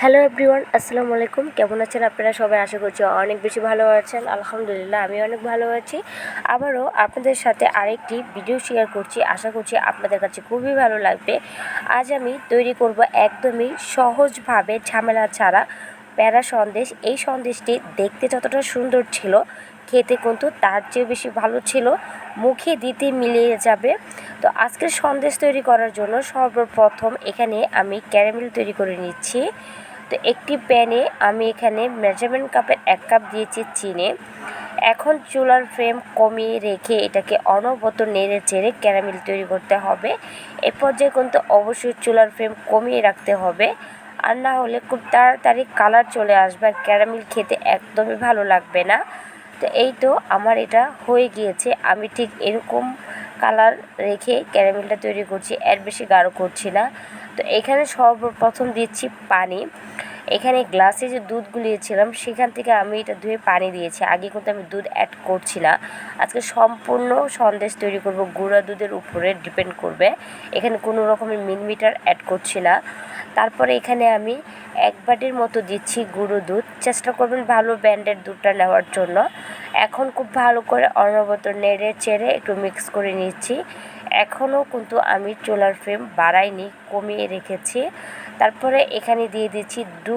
Hello everyone আসসালামু আলাইকুম। কেমন আছেন আপনারা সবাই? আশা করছি অনেক বেশি ভালো আছেন। আলহামদুলিল্লাহ, আমি অনেক ভালো আছি। আবারও আপনাদের সাথে আরেকটি ভিডিও শেয়ার করছি। আশা করছি আপনাদের কাছে খুবই ভালো লাগবে। আজ আমি তৈরি করব একদমই সহজভাবে ঝামেলা ছাড়া প্যারা সন্দেশ। এই সন্দেশটি দেখতে যতটা সুন্দর ছিল খেতে কিন্তু তার চেয়ে বেশি ভালো ছিল। মুখে দিতে মিলিয়ে যাবে। তো আজকের সন্দেশ তৈরি করার জন্য সর্বপ্রথম এখানে আমি ক্যারামেল তৈরি করে নিচ্ছি। তো একটি প্যানে আমি এখানে মেজারমেন্ট কাপের এক কাপ দিয়েছি চিনে। এখন চুলার ফ্লেম কমিয়ে রেখে এটাকে অনবত নেড়ে চেড়ে ক্যারামেল তৈরি করতে হবে। এ পর্যায়ে কিন্তু অবশ্যই চুলার ফ্লেম কমিয়ে রাখতে হবে। আর না হলে খুব তাড়াতাড়ি কালার চলে আসবে আর ক্যারামেল খেতে একদমই ভালো লাগবে না। তো এই তো আমার এটা হয়ে গিয়েছে। আমি ঠিক এরকম কালার রেখে ক্যারামেলটা তৈরি করছি, এর বেশি গাঢ় করছি না। তো এখানে সর্বপ্রথম দিচ্ছি পানি। এখানে গ্লাসে যে দুধ গুলিয়েছিলাম, সেখান থেকে আমি এটা ধুয়ে পানি দিয়েছি। আগে কিন্তু আমি দুধ অ্যাড করছি না। আজকে সম্পূর্ণ সন্দেশ তৈরি করব। গুঁড়া দুধের উপরে ডিপেন্ড করবে। এখানে কোনো রকমের মিলিমিটার অ্যাড করছি না। তারপরে এখানে আমি এক বাটির মতো দিচ্ছি গুঁড়ো দুধ। চেষ্টা করবেন ভালো ব্র্যান্ডের দুধটা নেওয়ার জন্য। এখন খুব ভালো করে অনবত নেড়ে চেড়ে একটু মিক্স করে নিচ্ছি। এখনও কিন্তু আমি চুলার ফ্লেম বাড়াইনি, কমিয়ে রেখেছি। তারপরে এখানে দিয়ে দিচ্ছি দু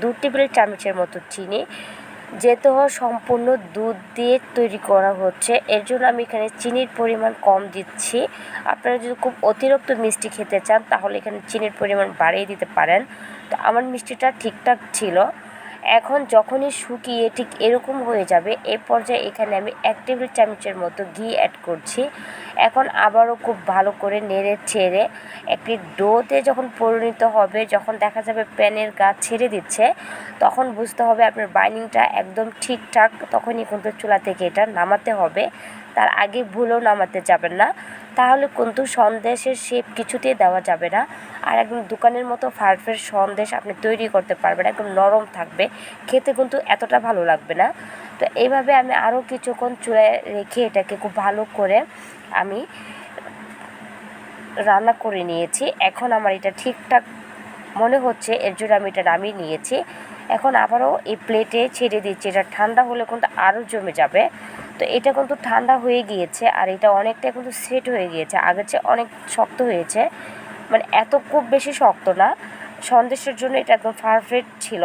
দু টেবিল চামচের মতো চিনি। যেহেতু সম্পূর্ণ দুধ দিয়ে তৈরি করা হচ্ছে, এর জন্য আমি এখানে চিনির পরিমাণ কম দিচ্ছি। আপনারা যদি খুব অতিরিক্ত মিষ্টি খেতে চান, তাহলে এখানে চিনির পরিমাণ বাড়িয়ে দিতে পারেন। তো আমার মিষ্টিটা ঠিকঠাক ছিল। এখন যখনই শুকিয়ে ঠিক এরকম হয়ে যাবে, এ পর্যায়ে এখানে আমি এক টেবিল চামচের মতো ঘি অ্যাড করছি। এখন আবারও খুব ভালো করে নেড়ে ছেড়ে একটি ডোতে যখন পরিণত হবে, যখন দেখা যাবে প্যানের গা ছেড়ে দিচ্ছে, তখন বুঝতে হবে আপনার বাইনিংটা একদম ঠিকঠাক, তখনই কিন্তু চুলা থেকে এটা নামাতে হবে। তার আগে ভুলেও নামাতে যাবেন না। তাহলে কিন্তু সন্দেশের শেপ কিছুতেই দেওয়া যাবে না। আর একদম দোকানের মতো ফারফের সন্দেশ আপনি তৈরি করতে পারবেন, একদম নরম থাকবে। খেতে কিন্তু এতটা ভালো লাগবে না। তো এইভাবে আমি আরও কিছুক্ষণ চুলায় রেখে এটাকে খুব ভালো করে আমি রান্না করে নিয়েছি। এখন আমার এটা ঠিকঠাক মনে হচ্ছে, এর জন্য আমি এটা নামিয়ে নিয়েছি। এখন আবারও এই প্লেটে ছেড়ে দিচ্ছি। এটা ঠান্ডা হলে কিন্তু আরও জমে যাবে। তো এটা কিন্তু ঠান্ডা হয়ে গিয়েছে আর এটা অনেকটা কিন্তু সেট হয়ে গিয়েছে। আগের চেয়ে অনেক শক্ত হয়েছে। মানে এত খুব বেশি শক্ত না। সন্দেশের জন্য এটা একদম পারফেক্ট ছিল।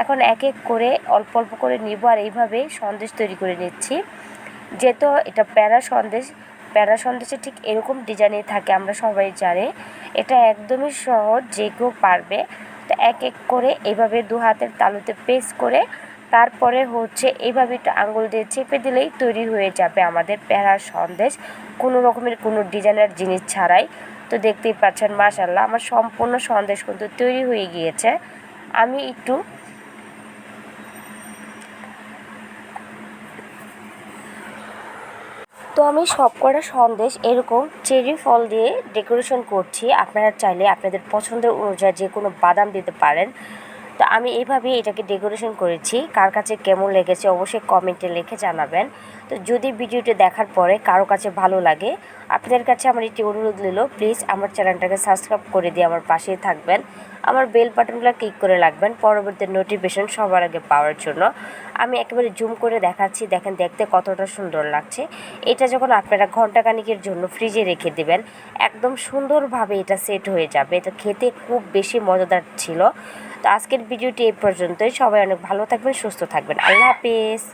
এখন এক এক করে অল্প অল্প করে নিব আর এইভাবে সন্দেশ তৈরি করে নিচ্ছি। যেহেতু এটা প্যারা সন্দেশ, প্যারা সন্দেশে ঠিক এরকম ডিজাইনে থাকে, আমরা সবাই জানি। এটা একদমই সহজ, যে কেউ পারবে। তো এক এক করে এইভাবে দু হাতের তালুতে পেস্ট করে তারপরে হচ্ছে এইভাবে একটু আঙুল দিয়ে চেপে দিলেই তৈরি হয়ে যাবে আমাদের প্যারার সন্দেশ। কোনো রকমের কোনো ডিজাইনার জিনিস ছাড়াই। তো দেখতেই পাচ্ছেন মাশাল্লাহ আমার সম্পূর্ণ সন্দেশ কিন্তু তৈরি হয়ে গিয়েছে। আমি একটু তো আমি সব কটা সন্দেশ এরকম চেরি ফল দিয়ে ডেকোরেশন করছি। আপনারা চাইলে আপনাদের পছন্দের অনুযায়ী যে কোনো বাদাম দিতে পারেন। তো আমি এইভাবেই এটাকে ডেকোরেশন করেছি। কার কাছে কেমন লেগেছে অবশ্যই কমেন্টে লিখে জানাবেন। তো যদি ভিডিওটি দেখার পরে কারও কাছে ভালো লাগে, আপনাদের কাছে আমার একটি অনুরোধ নিল প্লিজ আমার চ্যানেলটাকে সাবস্ক্রাইব করে দিয়ে আমার পাশেই থাকবেন। আমার বেল বাটনগুলো ক্লিক করে রাখবেন, পরবর্তী নোটিফিকেশন সবার আগে পাওয়ার জন্য। আমি একেবারে জুম করে দেখাচ্ছি, দেখেন দেখতে কতটা সুন্দর লাগছে। এটা যখন আপনারা ঘন্টাখানিকের জন্য ফ্রিজে রেখে দেবেন, একদম সুন্দরভাবে এটা সেট হয়ে যাবে। এটা খেতে খুব বেশি মজাদার ছিল। তো আজকের ভিডিওটি এই পর্যন্তই। সবাই অনেক ভালো থাকবেন, সুস্থ থাকবেন। আল্লাহ হাফিজ।